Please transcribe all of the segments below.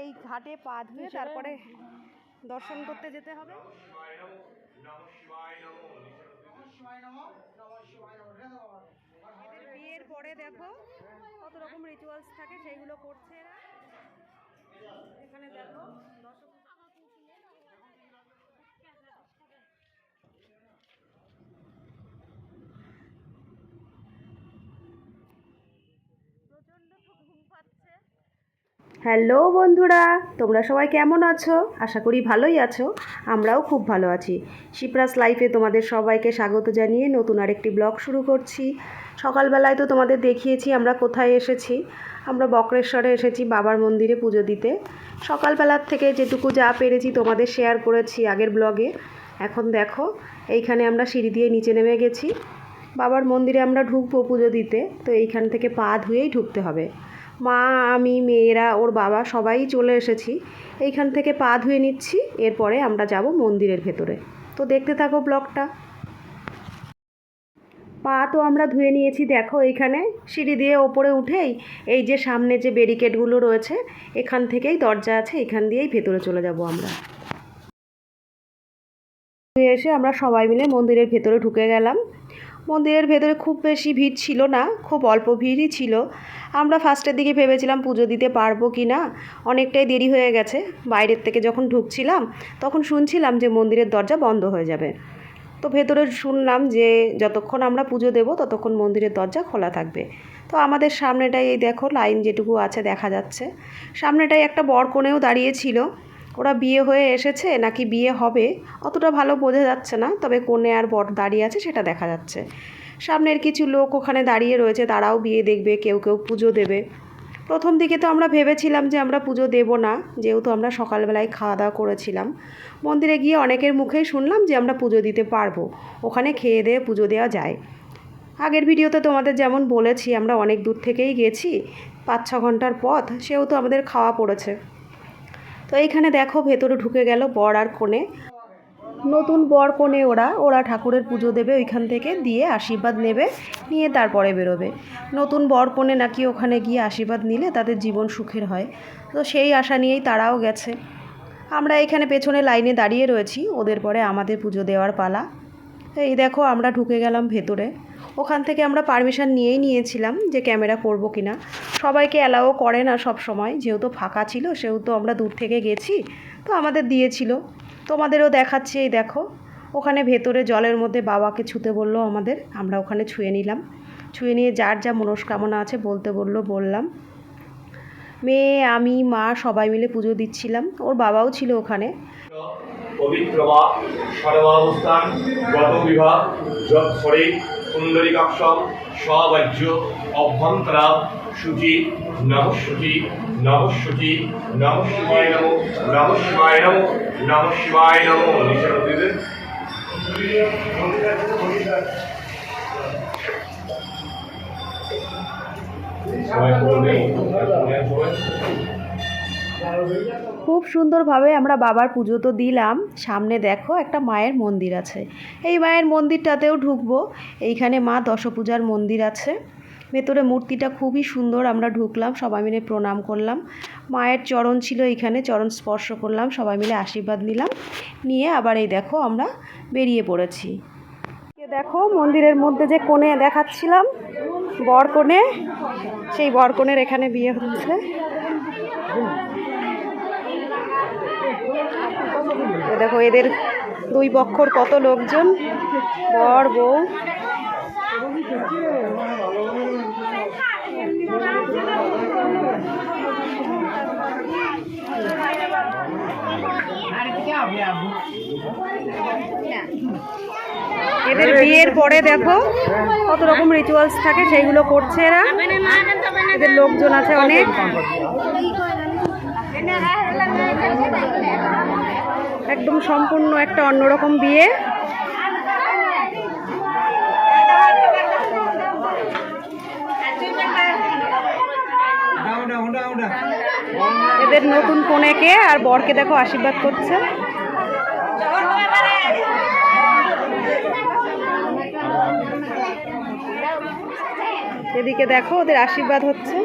এই ঘাটে পা ধুয়ে তারপরে দর্শন করতে যেতে হবে। এদের বিয়ের পরে দেখো কত রকম রিচুয়ালস থাকে সেইগুলো করছে এরা। এখানে দেখো দর্শক প্রচণ্ড ঘুম পাচ্ছে হ্যালো বন্ধুরা, তোমরা সবাই কেমন আছো? আশা করি ভালোই আছো, আমরাও খুব ভালো আছি। শিপ্রাস লাইফে তোমাদের সবাইকে স্বাগত জানিয়ে নতুন আরেকটি ব্লগ শুরু করছি। সকালবেলায় তো তোমাদের দেখিয়েছি আমরা কোথায় এসেছি। আমরা বক্রেশ্বরে এসেছি বাবার মন্দিরে পুজো দিতে। সকালবেলার থেকে যেটুকু যা পেরেছি তোমাদের শেয়ার করেছি আগের ব্লগে। এখন দেখো, এইখানে আমরা সিঁড়ি দিয়ে নিচে নেমে গেছি। বাবার মন্দিরে আমরা ঢুকবো পুজো দিতে, তো এইখান থেকে পা ধুয়েই ঢুকতে হবে। মা, আমি, মেয়েরা, ওর বাবা, সবাই চলে এসেছি। এইখান থেকে পা ধুয়ে নিচ্ছি, এরপরে আমরা যাব মন্দিরের ভেতরে। তো দেখতে থাকো ব্লগটা। পা তো আমরা ধুয়ে নিয়েছি, দেখো এইখানে। সিঁড়ি দিয়ে ওপরে উঠেই এই যে সামনে যে ব্যারিকেডগুলো রয়েছে, এখান থেকেই দরজা আছে, এখান দিয়েই ভেতরে চলে যাব আমরা। এসে আমরা সবাই মিলে মন্দিরের ভেতরে ঢুকে গেলাম। মন্দিরের ভেতরে খুব বেশি ভিড় ছিল না, খুব অল্প ভিড়ই ছিল। আমরা ফার্স্টের দিকে ভেবেছিলাম পুজো দিতে পারব কি না, অনেকটাই দেরি হয়ে গেছে। বাইরের থেকে যখন ঢুকছিলাম, তখন শুনছিলাম যে মন্দিরের দরজা বন্ধ হয়ে যাবে। তো ভেতরে শুনলাম যে যতক্ষণ আমরা পুজো দেবো, ততক্ষণ মন্দিরের দরজা খোলা থাকবে। তো আমাদের সামনেটাই এই দেখো, লাইন যেটুকু আছে দেখা যাচ্ছে। সামনেটাই একটা বর কোণেও দাঁড়িয়েছিল ওরা বিয়ে হয়ে এসেছে, নাকি বিয়ে হবে, অতটা ভালো বোঝা যাচ্ছে না, তবে কোণে আর বর দাঁড়িয়ে আছে সেটা দেখা যাচ্ছে। সামনের কিছু লোক ওখানে দাঁড়িয়ে রয়েছে, তারাও বিয়ে দেখবে, কেউ কেউ পুজো দেবে। প্রথম দিকে তো আমরা ভেবেছিলাম যে আমরা পুজো দেব না, যেহেতু আমরা সকালবেলায় খাওয়া দাওয়া করেছিলাম। মন্দিরে গিয়ে অনেকের মুখেই শুনলাম যে আমরা পুজো দিতে পারব, ওখানে খেয়ে দিয়ে পুজো দেওয়া যায়। আগের ভিডিওতে তোমাদের যেমন বলেছি, আমরা অনেক দূর থেকেই গেছি পাঁচ ছ ঘণ্টার পথ সেহেতু আমাদের খাওয়া পড়েছে। তো এইখানে দেখো ভেতরে ঢুকে গেল বর আর কোণে নতুন বর কোণে ওরা ওরা ঠাকুরের পুজো দেবে ওইখান থেকে, দিয়ে আশীর্বাদ নেবে, নিয়ে তারপরে বেরোবে। নতুন বর কোণে নাকি ওখানে গিয়ে আশীর্বাদ নিলে তাদের জীবন সুখের হয়। তো সেই আশা নিয়েই তারাও গেছে। আমরা এখানে পেছনে লাইনে দাঁড়িয়ে রয়েছি, ওদের পরে আমাদের পুজো দেওয়ার পালা। এই দেখো, আমরা ঢুকে গেলাম ভেতরে। ওখান থেকে আমরা পারমিশন নিয়েই নিয়েছিলাম যে ক্যামেরা করব কি না সবাইকে অ্যালাও করে না সব সময় যেহেতু ফাঁকা ছিল, সেহেতু আমরা দূর থেকে গেছি। তো আমাদের দিয়েছিল। তোমাদেরও দেখাচ্ছি, এই দেখো। ওখানে ভেতরে জলের মধ্যে বাবাকে ছুতে বলল আমাদের, আমরা ওখানে ছুঁয়ে নিলাম। ছুঁয়ে নিয়ে যার যা মনস্কামনা আছে বলতে বলল, বললাম, মেয়ে, আমি, মা সবাই মিলে পুজো দিচ্ছিলাম। ওর বাবাও ছিল ওখানে। পবিত্র বা সর্বাবস্থান গত বিভাগ যৎসরে সুন্দরীকাক্ষম স্ববাহ্য অভ্যন্তরা শুচি নমশুচি নমশুচি নম শিবায় নম নম শিবায় নম নম শিবায় নম নিচে সবাই করবে সবাই খুব সুন্দরভাবে আমরা বাবার পুজো তো দিলাম। সামনে দেখো একটা মায়ের মন্দির আছে। এই মায়ের মন্দিরটাতেও ঢুকবো। এইখানে মা দশপূজার মন্দির আছে। ভেতরে মূর্তিটা খুবই সুন্দর আমরা ঢুকলাম, সবাই মিলে প্রণাম করলাম। মায়ের চরণ ছিল এইখানে, চরণ স্পর্শ করলাম, সবাই মিলে আশীর্বাদ নিলাম। নিয়ে আবার এই দেখো আমরা বেরিয়ে পড়েছি। দেখো মন্দিরের মধ্যে যে কোণে দেখাচ্ছিলাম, বর কোণে, সেই বর কোণের এখানে বিয়ে হচ্ছে। দেখো এদের দুই পক্ষর কত লোকজন? বর, বউ। এদের বিয়ের পরে দেখো কত রকম রিচুয়ালস থাকে, সেইগুলো করছে এরা। এদের লোকজন আছে অনেক। একদম সম্পূর্ণ একটা অন্যরকম বিয়ে। এদের নতুন কনেকে আর বরকে দেখো আশীর্বাদ করছে। এদিকে দেখো ওদের আশীর্বাদ হচ্ছে।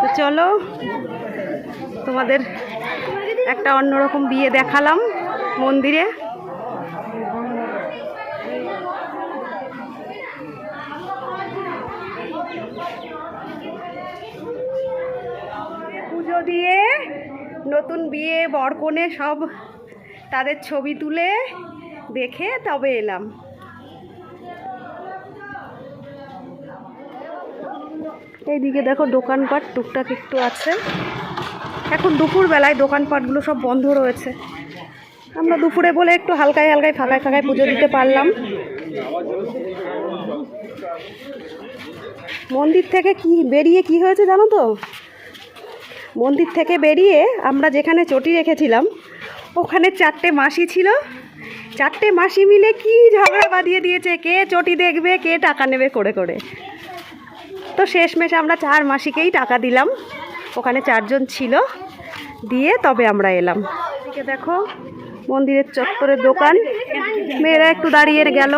তো চলো তোমাদের একটা অন্যরকম বিয়ে দেখালাম মন্দিরে। পুজো দিয়ে নতুন বিয়ে বরকনে সব তাদের ছবি তুলে দেখে তবে এলাম। এইদিকে দেখো দোকানপাট, টুকটাক একটু আছে। এখন দুপুর বেলায় দোকানপাটগুলো সব বন্ধ রয়েছে। আমরা দুপুরে বলে একটু হালকায় হালকায়, ফাঁকায় ফাঁকায় পুজো দিতে পারলাম। মন্দির থেকে কি বেরিয়ে কি হয়েছে জানো তো? মন্দির থেকে বেরিয়ে আমরা যেখানে চটি রেখেছিলাম ওখানে চারটে মাসি ছিল। চারটে মাসি মিলে কি ঝগড়া বাঁধিয়ে দিয়েছে? কে চটি দেখবে, কে টাকা নেবে করে করে। তো শেষমেশ আমরা চার মাসিকেই টাকা দিলাম। ওখানে চারজন ছিল। দিয়ে তবে আমরা এলাম। দেখো, মন্দিরের চত্বরের দোকান। মেয়েরা একটু দাঁড়িয়ে গেল।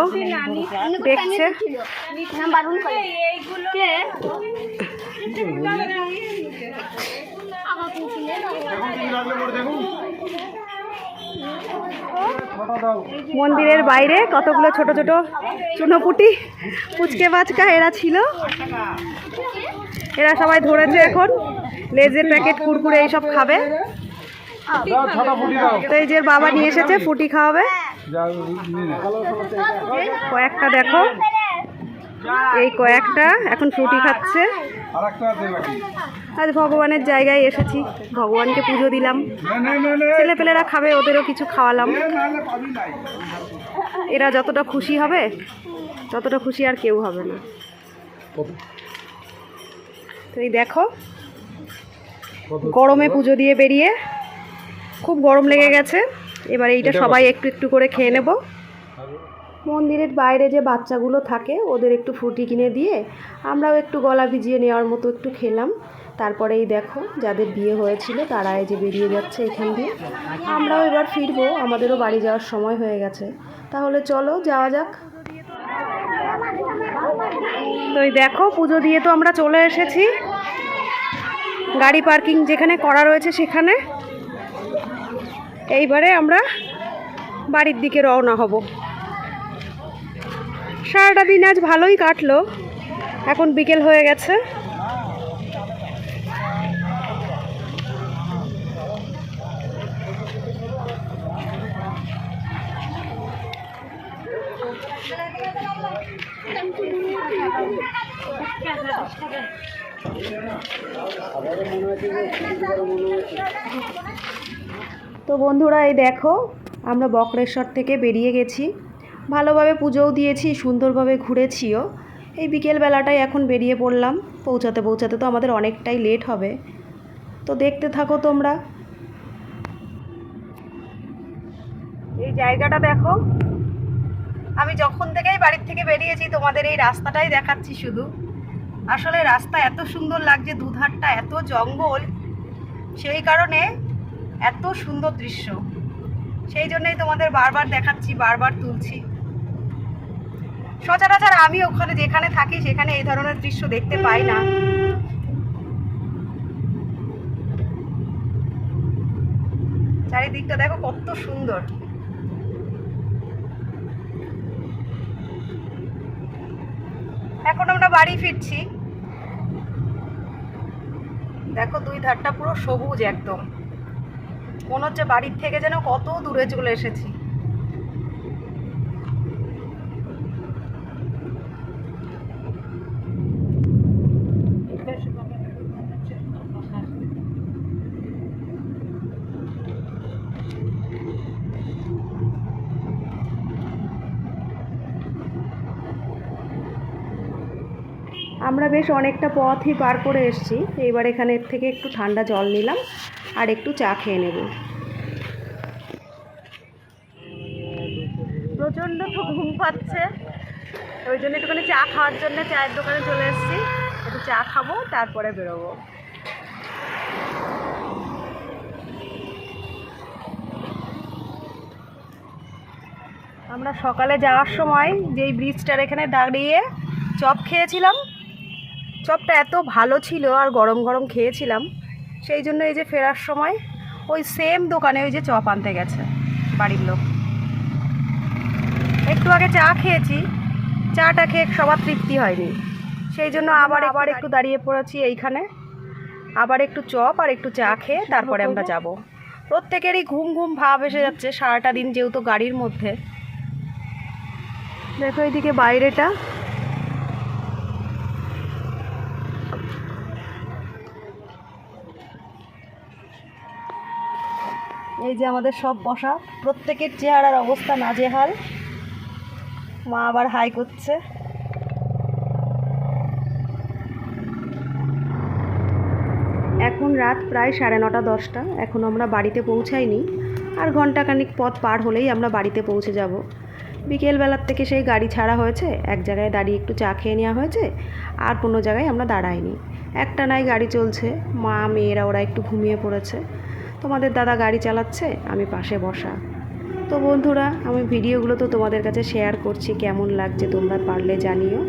দেখছে। মন্দিরের বাইরে কতগুলো ছোট ছোট চুনোপুটি, পুচকে বাচকা, এরা ছিল। এরা সবাই ধরেছে এখন। লেজের প্যাকেট, কুরকুরে এইসব খাবে। এই যে বাবা নিয়ে এসেছে, ফুটি খাওয়াবে। কয়েকটা দেখো। এই কয়েকটা এখন ফ্রুটি খাচ্ছে। আজ ভগবানের জায়গায় এসেছি ভগবানকে পুজো দিলাম। ছেলেপেলেরা খাবে ওদেরও কিছু খাওয়ালাম। এরা যতটা খুশি হবে ততটা খুশি আর কেউ হবে না। তো এই দেখো গরমে পুজো দিয়ে বেরিয়ে খুব গরম লেগে গেছে। এবার এইটা সবাই একটু একটু করে খেয়ে নেব। মন্দিরের বাইরে যে বাচ্চাগুলো থাকে, ওদের একটু ফ্রুটি কিনে দিয়ে আমরাও একটু গলা ভিজিয়ে নেওয়ার মতো একটু খেলাম। তারপরে এই দেখো, যাদের বিয়ে হয়েছিল, তারা এই যে বেরিয়ে যাচ্ছে এখান দিয়ে। আমরাও এবার ফিরবো, আমাদেরও বাড়ি যাওয়ার সময় হয়ে গেছে। তাহলে চলো, যাওয়া যাক। তো দেখো, পুজো দিয়ে তো আমরা চলে এসেছি। গাড়ি পার্কিং যেখানে করা রয়েছে সেখানে। এইবারে আমরা বাড়ির দিকে রওনা হব। সারাটা দিন আজ ভালোই কাটলো। এখন বিকেল হয়ে গেছে। তো বন্ধুরা, এই দেখো, আমরা বক্রেশ্বর থেকে বেরিয়ে গেছি। ভালোভাবে পুজোও দিয়েছি, সুন্দরভাবে ঘুরেছিও। এই বিকেল বেলাটাই এখন বেরিয়ে পড়লাম। পৌঁছাতে পৌঁছাতে তো আমাদের অনেকটাই লেট হবে। তো দেখতে থাকো তোমরা। এই জায়গাটা দেখো। আমি যখন থেকেই বাড়ির থেকে বেরিয়েছি, তোমাদের এই রাস্তাটাই দেখাচ্ছি শুধু। আসলে রাস্তা এত সুন্দর লাগছে, দুধারটা এত জঙ্গল। সেই কারণে এত সুন্দর দৃশ্য। সেই জন্যই তোমাদের বারবার দেখাচ্ছি, বারবার তুলছি। সচরাচর আমি ওখানে যেখানে থাকি, সেখানে এই ধরনের দৃশ্য দেখতে পাই না। চারিদিকটা দেখো কত সুন্দর। এখন আমরা বাড়ি ফিরছি। দেখো দুই ধারটা পুরো সবুজ একদম। মনে হচ্ছে বাড়ির থেকে যেন কত দূরে চলে এসেছি। আমরা বেশ অনেকটা পথই পার করে এসেছি। এইবার এখানের থেকে একটু ঠান্ডা জল নিলাম আর একটু চা খেয়ে নেব। প্রচণ্ড ঘুম পাচ্ছে। ওই জন্য একটুখানি চা খাওয়ার জন্য চায়ের দোকানে চলে এসেছি। একটু চা খাব, তারপরে বেরোবো। আমরা সকালে যাওয়ার সময় যেই ব্রিজটার এখানে দাঁড়িয়ে চপ খেয়েছিলাম চপটা এত ভালো ছিল আর গরম গরম খেয়েছিলাম সেই জন্য এই যে ফেরার সময় ওই সেম দোকানে ওই যে চপ আনতে গেছে বাড়ির লোক। একটু আগে চা খেয়েছি চাটা খেয়ে সবার তৃপ্তি হয়নি। সেই জন্য আবার আবার একটু দাঁড়িয়ে পড়েছি এইখানে আবার একটু চপ আর একটু চা খেয়ে তারপরে আমরা যাব। প্রত্যেকেরই ঘুম ঘুম ভাব এসে যাচ্ছে সারাটা দিন যেহেতু গাড়ির মধ্যে। দেখো এইদিকে বাইরেটা। এই যে আমাদের সব বসা, প্রত্যেকের চেহারার অবস্থা নাজেহাল। মা আবার হাই করছে। এখন রাত প্রায় সাড়ে নটা, দশটা। এখন আমরা বাড়িতে পৌঁছাইনি। আর ঘন্টাখানিক পথ পার হলেই আমরা বাড়িতে পৌঁছে যাব। বিকেলবেলার থেকে সেই গাড়ি ছাড়া হয়েছে। এক জায়গায় দাঁড়িয়ে একটু চা খেয়ে নেওয়া হয়েছে। আর কোনো জায়গায় আমরা দাঁড়াইনি। একটা নাই গাড়ি চলছে। মা, মেয়েরা, ওরা একটু ঘুমিয়ে পড়েছে। তোমাদের দাদা গাড়ি চালাচ্ছে, আমি পাশে বসা। তো বন্ধুরা, আমি ভিডিওগুলো তো তোমাদের কাছে শেয়ার করছি, কেমন লাগছে তোমরা পারলে জানিও।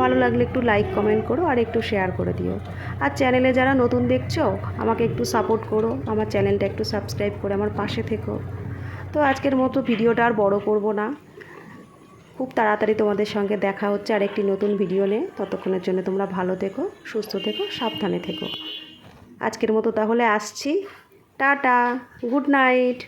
ভালো লাগলে একটু লাইক কমেন্ট করো আর একটু শেয়ার করে দিও। আর চ্যানেলে যারা নতুন দেখছ, আমাকে একটু সাপোর্ট করো, আমার চ্যানেলটা একটু সাবস্ক্রাইব করে আমার পাশে থেকো। তো আজকের মতো ভিডিওটা আর বড় করব না। খুব তাড়াতাড়ি তোমাদের সঙ্গে দেখা হচ্ছে আর একটি নতুন ভিডিও নিয়ে। ততক্ষণের জন্য তোমরা ভালো থেকো, সুস্থ থেকো, সাবধানে থেকো। আজকের মতো তাহলে আসছি। Tata good night